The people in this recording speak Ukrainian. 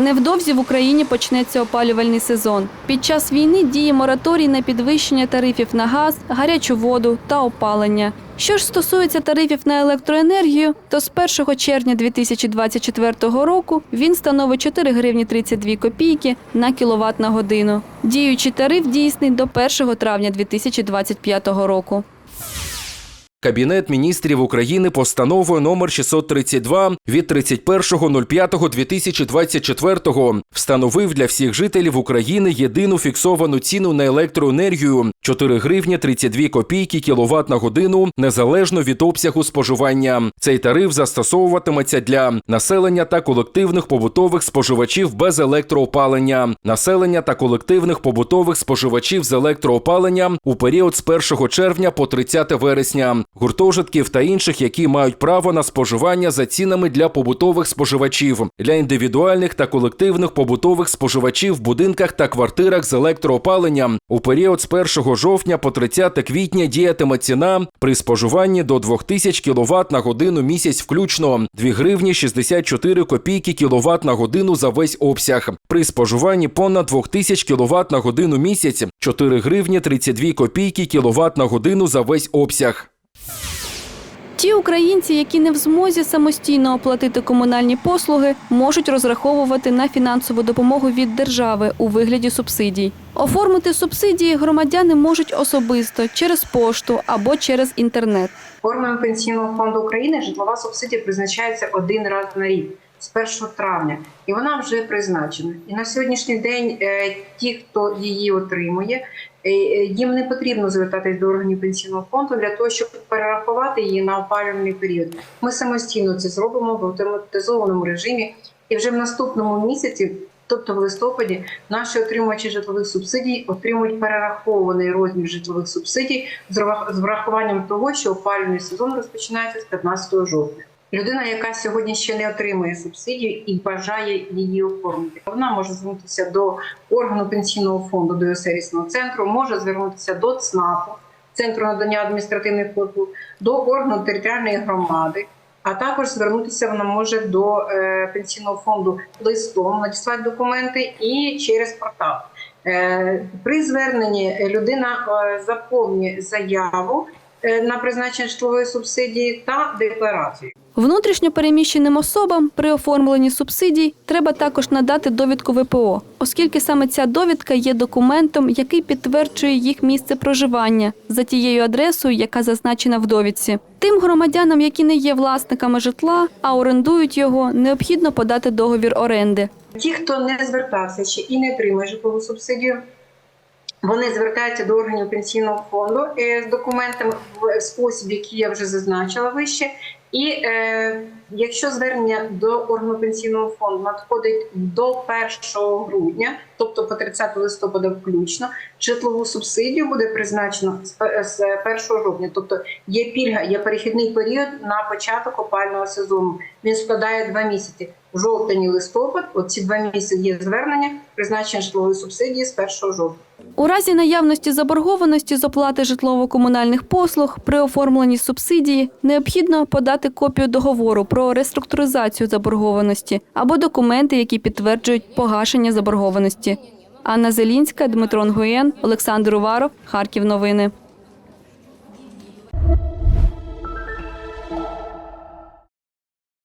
Невдовзі в Україні почнеться опалювальний сезон. Під час війни діє мораторій на підвищення тарифів на газ, гарячу воду та опалення. Що ж стосується тарифів на електроенергію, то з 1 червня 2024 року він становить 4 гривні 32 копійки на кіловат на годину. Діючий тариф дійсний до 1 травня 2025 року. Кабінет міністрів України постановою номер 632 від 31.05.2024 встановив для всіх жителів України єдину фіксовану ціну на електроенергію 4 гривні 32 копійки кіловат на годину незалежно від обсягу споживання. Цей тариф застосовуватиметься для населення та колективних побутових споживачів без електроопалення, населення та колективних побутових споживачів з електроопалення у період з 1 червня по 30 вересня, гуртожитків та інших, які мають право на споживання за цінами для побутових споживачів, для індивідуальних та колективних побутових споживачів в будинках та квартирах з електроопаленням у період з 1 жовтня по 30 квітня діятиме ціна при споживанні до 2000 кВт на годину місяць включно 2 гривні 64 копійки кВт на годину за весь обсяг. При споживанні понад 2000 кВт на годину місяць 4 гривні 32 копійки кВт на годину за весь обсяг. Ті українці, які не в змозі самостійно оплатити комунальні послуги, можуть розраховувати на фінансову допомогу від держави у вигляді субсидій. Оформити субсидії громадяни можуть особисто через пошту або через інтернет. Органами Пенсійного фонду України житлова субсидія призначається один раз на рік з 1 травня, і вона вже призначена. І на сьогоднішній день е, ті, хто її отримує, їм не потрібно звертатись до органів пенсійного фонду для того, щоб перерахувати її на опалювальний період. Ми самостійно це зробимо в автоматизованому режимі, і вже в наступному місяці. Тобто в листопаді наші отримувачі житлових субсидій отримують перерахований розмір житлових субсидій з врахуванням того, що опалювальний сезон розпочинається з 15 жовтня. Людина, яка сьогодні ще не отримує субсидію і бажає її оформити, вона може звернутися до органу пенсійного фонду, до сервісного центру, може звернутися до ЦНАПу, центру надання адміністративних послуг, до органу територіальної громади. А також звернутися вона може до е, пенсійного фонду листом, надіслати документи і через портал. Е, при зверненні людина е, заповнює заяву на призначення житлової субсидії та декларацію. Внутрішньо переміщеним особам при оформленні субсидій треба також надати довідку ВПО, оскільки саме ця довідка є документом, який підтверджує їх місце проживання за тією адресою, яка зазначена в довідці. Тим громадянам, які не є власниками житла, а орендують його, необхідно подати договір оренди. Ті, хто не звертався ще і не отримує житлову субсидію, вони звертаються до органів пенсійного фонду е, з документами в спосіб, який я вже зазначила вище. І е, якщо звернення до органу пенсійного фонду надходить до 1 грудня, тобто по 30 листопада включно, житлову субсидію буде призначено з пе- 1 жовтня. Тобто є пільга, є перехідний період на початок опального сезону. Він складає два місяці. Жовтень і листопад. Оці два місяці є звернення призначення житлової субсидії з 1 жовтня. У разі наявності заборгованості з оплати житлово-комунальних послуг при оформленні субсидії необхідно подати копію договору про реструктуризацію заборгованості або документи, які підтверджують погашення заборгованості. Анна Зелінська, Дмитро Нгуєн, Олександр Уваров, Харків. Новини.